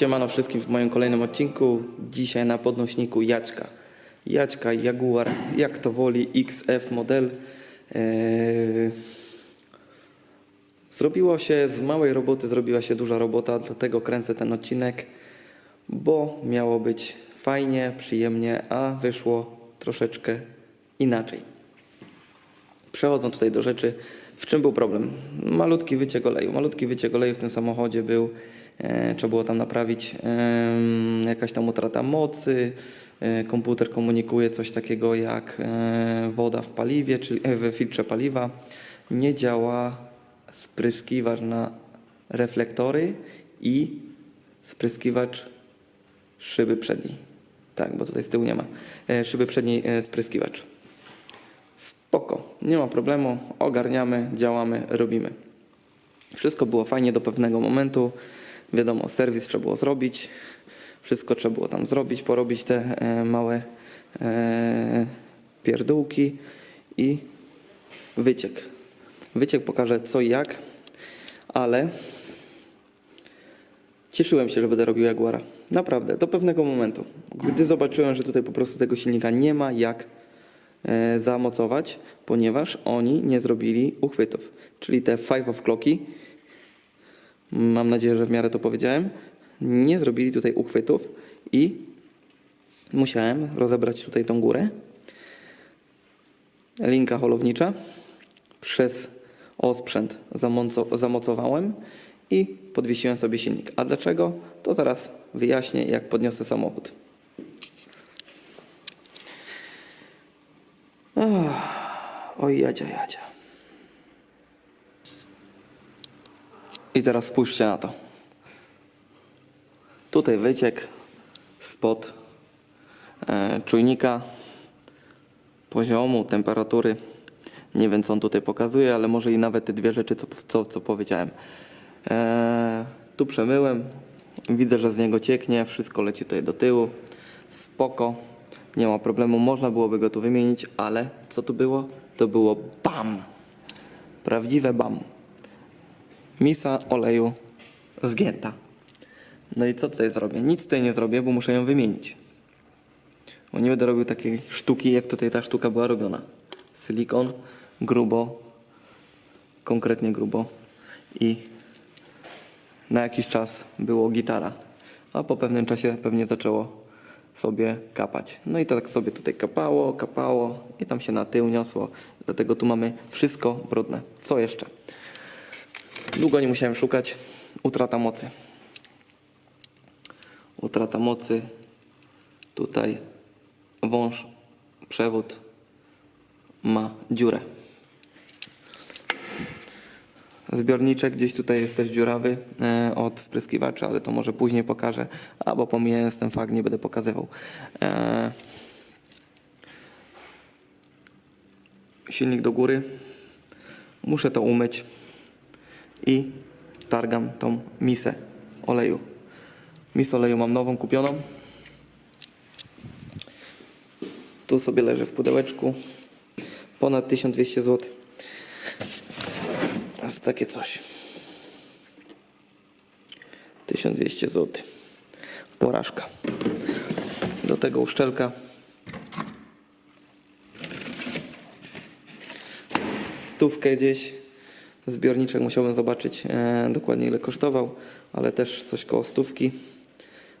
Siemano wszystkim w moim kolejnym odcinku. Dzisiaj na podnośniku Jaćka. Jaćka, Jaguar, jak to woli, XF model. Eee, Zrobiło się, z małej roboty zrobiła się duża robota, dlatego kręcę ten odcinek, bo miało być fajnie, przyjemnie, a wyszło troszeczkę inaczej. Przechodząc tutaj do rzeczy, w czym był problem? Malutki wyciek oleju. Malutki wyciek oleju w tym samochodzie był. E, trzeba było tam naprawić jakaś tam utrata mocy. E, komputer komunikuje coś takiego jak e, woda w paliwie, czyli w filtrze paliwa. Nie działa spryskiwacz na reflektory i spryskiwacz szyby przedniej. Tak, bo tutaj z tyłu nie ma. Szyby przedniej spryskiwacz. Spoko, nie ma problemu, ogarniamy, działamy, robimy. Wszystko było fajnie do pewnego momentu. Wiadomo, serwis trzeba było zrobić. Wszystko trzeba było tam zrobić, porobić te e, małe e, pierdółki i wyciek. Wyciek pokaże co i jak, ale cieszyłem się, że będę robił Jaguara. Naprawdę, do pewnego momentu. Gdy zobaczyłem, że tutaj po prostu tego silnika nie ma jak e, zamocować, ponieważ oni nie zrobili uchwytów. Czyli te five of clocki, mam nadzieję, że w miarę to powiedziałem, nie zrobili tutaj uchwytów i musiałem rozebrać tutaj tą górę. Linka holownicza przez osprzęt zamoco- zamocowałem i podwiesiłem sobie silnik. A dlaczego? To zaraz wyjaśnię, jak podniosę samochód. Oj, jadzia, jadzia. I teraz spójrzcie na to. Tutaj wyciek spod e, czujnika poziomu, temperatury. Nie wiem, co on tutaj pokazuje, ale może i nawet te dwie rzeczy, co, co, co powiedziałem. E, tu przemyłem. Widzę, że z niego cieknie. Wszystko leci tutaj do tyłu. Spoko. Nie ma problemu. Można byłoby go tu wymienić, ale co tu było? To było BAM! Prawdziwe BAM. Misa oleju zgięta. No i co tutaj zrobię? Nic tutaj nie zrobię, bo muszę ją wymienić. Bo nie będę robił takiej sztuki, jak tutaj ta sztuka była robiona. Silikon, grubo, konkretnie grubo i na jakiś czas było gitara. A po pewnym czasie pewnie zaczęło sobie kapać. No i tak sobie tutaj kapało, kapało i tam się na tył niosło. Dlatego tu mamy wszystko brudne. Co jeszcze? Długo nie musiałem szukać. Utrata mocy. Utrata mocy. Tutaj wąż, przewód ma dziurę. Zbiorniczek gdzieś tutaj jest też dziurawy e, od spryskiwacza, ale to może później pokażę, albo pomijając ten fakt nie będę pokazywał. E, silnik do góry. Muszę to umyć i targam tą misę oleju. Misę oleju mam nową, kupioną. Tu sobie leży w pudełeczku. Ponad 1200 zł. Jest takie coś. 1200 zł. Porażka. Do tego uszczelka. Stówkę gdzieś. Zbiorniczek musiałbym zobaczyć e, dokładnie ile kosztował, ale też coś koło stówki.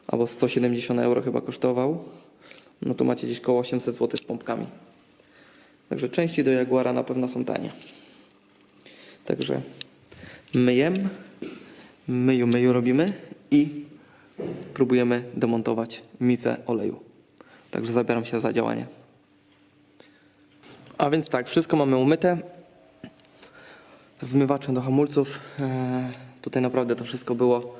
Albo 170 euro chyba kosztował. No to macie gdzieś koło 800 zł z pompkami. Także części do Jaguara na pewno są tanie. Także myjem, myju, myju robimy i próbujemy demontować micę oleju. Także zabieram się za działanie. A więc tak, wszystko mamy umyte. Zmywaczem do hamulców. E, tutaj naprawdę to wszystko było.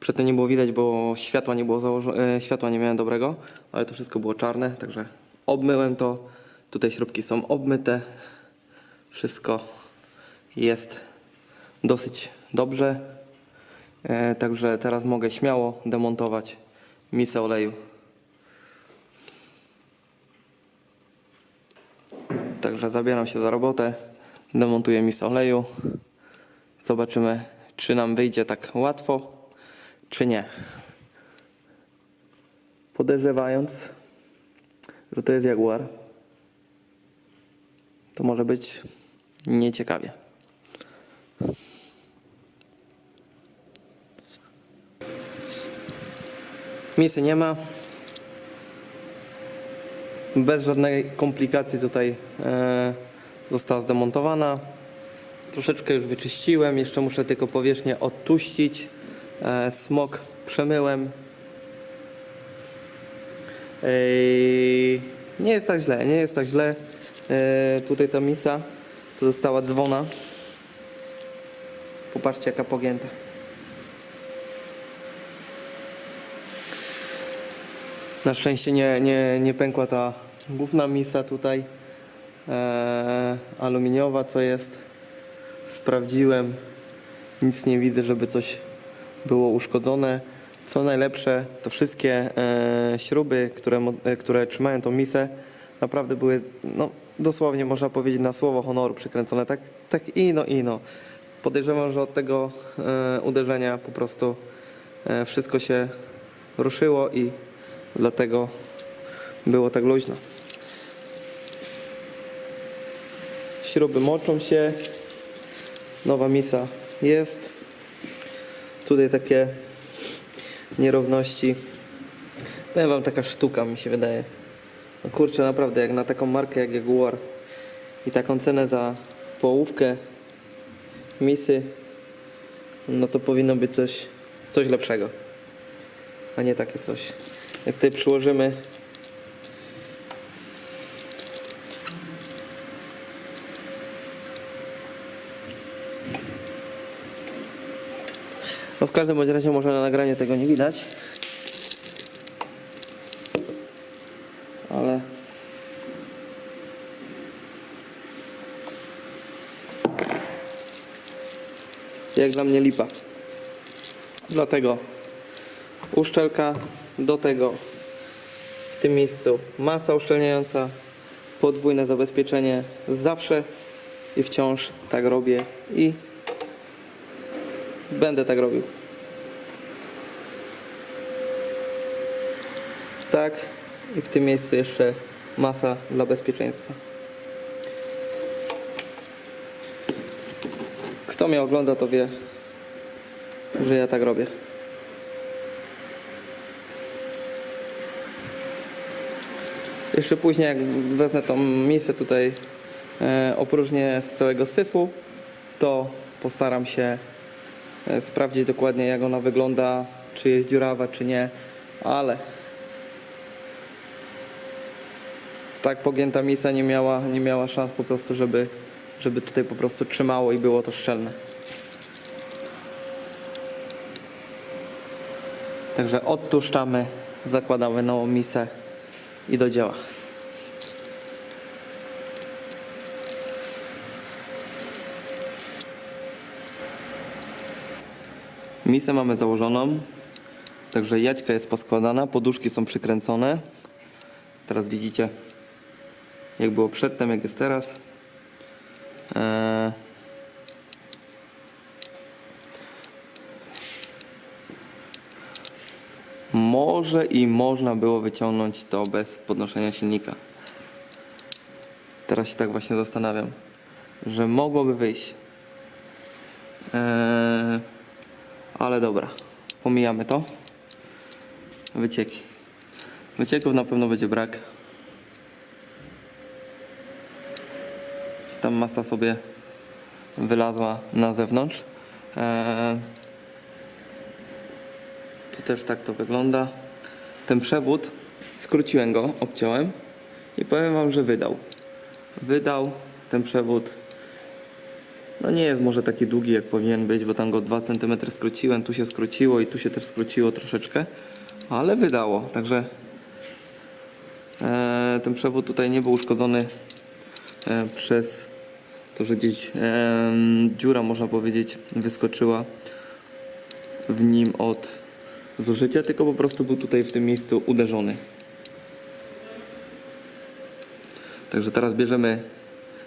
Przedtem nie było widać, bo światła nie było założone, światła nie miałem dobrego, ale to wszystko było czarne, także obmyłem to. Tutaj śrubki są obmyte. Wszystko jest dosyć dobrze. E, także teraz mogę śmiało demontować misę oleju. Także zabieram się za robotę, demontuję misę oleju. Zobaczymy, czy nam wyjdzie tak łatwo, czy nie. podejrzewając, że to jest Jaguar, to może być nieciekawie. Misy nie ma. Bez żadnej komplikacji tutaj e, została zdemontowana. Troszeczkę już wyczyściłem, jeszcze muszę tylko powierzchnię odtuścić. E, smok przemyłem. Nie jest tak źle, nie jest tak źle. E, tutaj ta misa, to została dzwona. Popatrzcie jaka pogięta. Na szczęście nie, nie, nie pękła ta główna misa tutaj e, aluminiowa, co jest. Sprawdziłem, nic nie widzę, żeby coś było uszkodzone. Co najlepsze, to wszystkie e, śruby, które, e, które trzymają tą misę, naprawdę były, no dosłownie można powiedzieć na słowo honoru przykręcone, tak, tak ino, ino. Podejrzewam, że od tego e, uderzenia po prostu e, wszystko się ruszyło i dlatego było tak luźno. Śruby moczą się, nowa misa jest. Tutaj takie nierówności. Powiem wam taka sztuka mi się wydaje. No kurczę, naprawdę jak na taką markę jak Jaguar i taką cenę za połówkę misy, no to powinno być coś, coś lepszego, a nie takie coś. Jak tutaj przyłożymy No w każdym bądź razie może na nagraniu tego nie widać. Ale jak dla mnie lipa. Dlatego uszczelka do tego w tym miejscu masa uszczelniająca, podwójne zabezpieczenie zawsze i wciąż tak robię i Będę tak robił. Tak. I w tym miejscu jeszcze masa dla bezpieczeństwa. Kto mnie ogląda, to wie, że ja tak robię. Jeszcze później, jak wezmę tą misę tutaj, e, opróżnię z całego syfu, to postaram się sprawdzić dokładnie jak ona wygląda, czy jest dziurawa, czy nie, ale tak pogięta misa nie miała, nie miała szans po prostu, żeby, żeby tutaj po prostu trzymało i było to szczelne. Także odtuszczamy, zakładamy nową misę i do dzieła. Misę mamy założoną, także jaćka jest poskładana, poduszki są przykręcone. Teraz widzicie, jak było przedtem, jak jest teraz. Eee... Może i można było wyciągnąć to bez podnoszenia silnika. Teraz się tak właśnie zastanawiam, że mogłoby wyjść. Eee... Ale dobra, pomijamy to. Wycieki. Wycieków na pewno będzie brak. Tam masa sobie wylazła na zewnątrz. Eee, tu też tak to wygląda. Ten przewód, skróciłem go, obciąłem i powiem Wam, że wydał. Wydał ten przewód no nie jest może taki długi jak powinien być, bo tam go 2 cm skróciłem, tu się skróciło i tu się też skróciło troszeczkę, ale wydało, także e, ten przewód tutaj nie był uszkodzony e, przez to, że gdzieś e, dziura można powiedzieć wyskoczyła w nim od zużycia, tylko po prostu był tutaj w tym miejscu uderzony. Także teraz bierzemy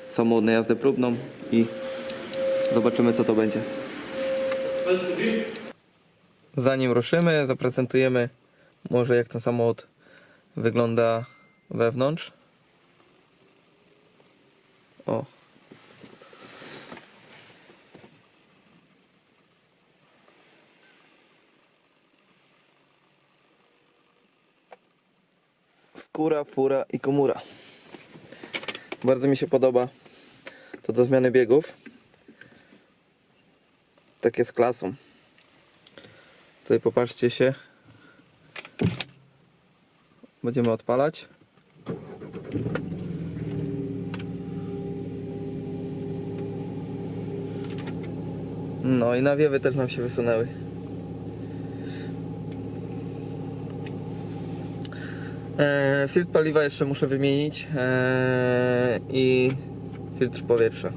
samochód na jazdę próbną i Zobaczymy co to będzie. Zanim ruszymy, zaprezentujemy może jak ten samochód wygląda wewnątrz. O. Skóra, fura i komura. Bardzo mi się podoba to do zmiany biegów. Takie z klasą. Tutaj popatrzcie się. Będziemy odpalać. No i nawiewy też nam się wysunęły. Eee, filtr paliwa jeszcze muszę wymienić eee, i filtr powietrza.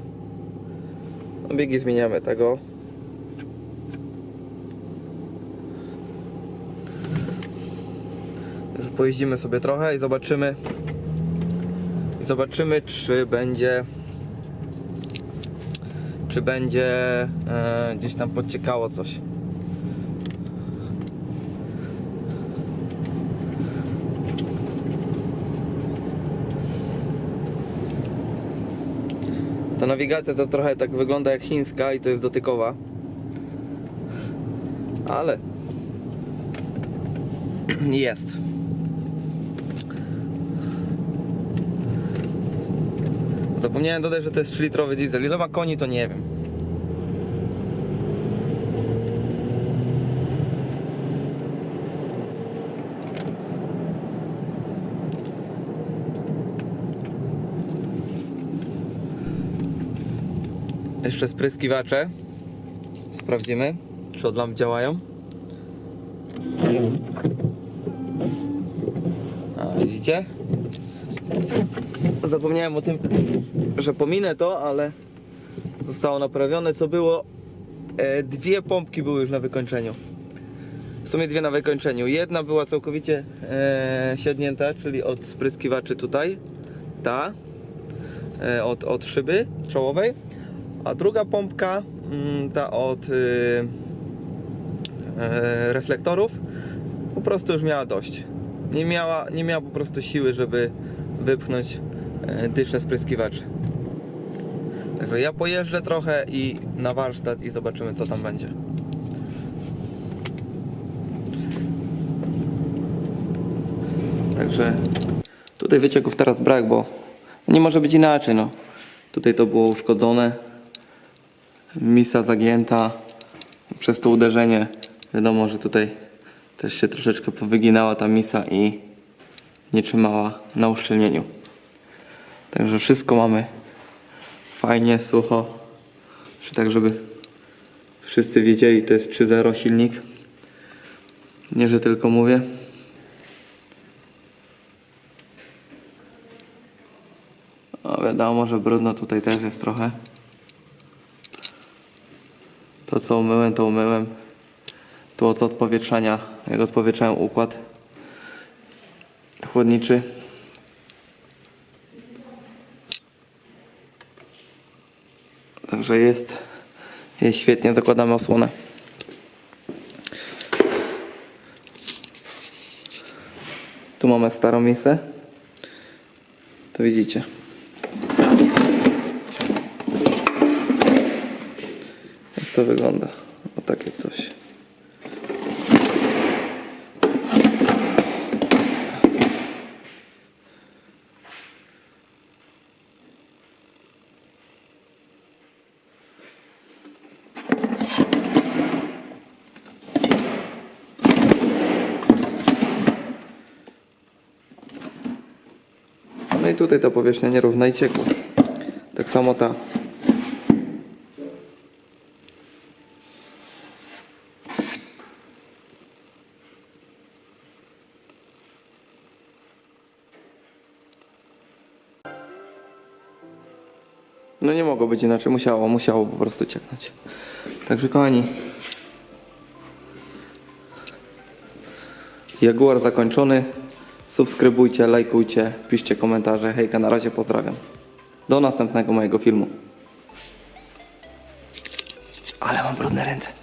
No, biegi zmieniamy tego. Pojeździmy sobie trochę i zobaczymy i zobaczymy czy będzie czy będzie e, gdzieś tam podciekało coś. Ta nawigacja to trochę tak wygląda jak chińska i to jest dotykowa. Ale jest. Zapomniałem dodać, że to jest 3-litrowy diesel. Ile ma koni, to nie wiem. Jeszcze spryskiwacze. Sprawdzimy, czy od lamp działają. A, widzicie? Zapomniałem o tym, że pominę to, ale zostało naprawione. Co było? E, dwie pompki były już na wykończeniu. W sumie dwie na wykończeniu. Jedna była całkowicie e, siednięta, czyli od spryskiwaczy tutaj. Ta. E, od, od szyby czołowej. A druga pompka, mm, ta od y, e, reflektorów, po prostu już miała dość. Nie miała, nie miała po prostu siły, żeby wypchnąć e, dyszę spryskiwaczy. Także ja pojeżdżę trochę i na warsztat i zobaczymy co tam będzie. Także tutaj wycieków teraz brak, bo nie może być inaczej. No. Tutaj to było uszkodzone, misa zagięta przez to uderzenie. Wiadomo, że tutaj też się troszeczkę powyginała ta misa i nie trzymała na uszczelnieniu. Także wszystko mamy fajnie, sucho. Czy tak, żeby wszyscy wiedzieli, to jest 3.0 silnik. Nie, że tylko mówię. O, wiadomo, że brudno tutaj też jest trochę. To co umyłem, to umyłem. Tu od odpowietrzania, jak odpowietrzałem układ chłodniczy. Także jest, jest świetnie, zakładamy osłonę. Tu mamy starą misę. To widzicie. Jak to wygląda? O takie coś. No i tutaj ta powierzchnia nierówna i ciekła. Tak samo ta. No nie mogło być inaczej, musiało, musiało po prostu cieknąć. Także kochani, Jaguar zakończony. Subskrybujcie, lajkujcie, piszcie komentarze. Hejka, na razie pozdrawiam. Do następnego mojego filmu. Ale mam brudne ręce.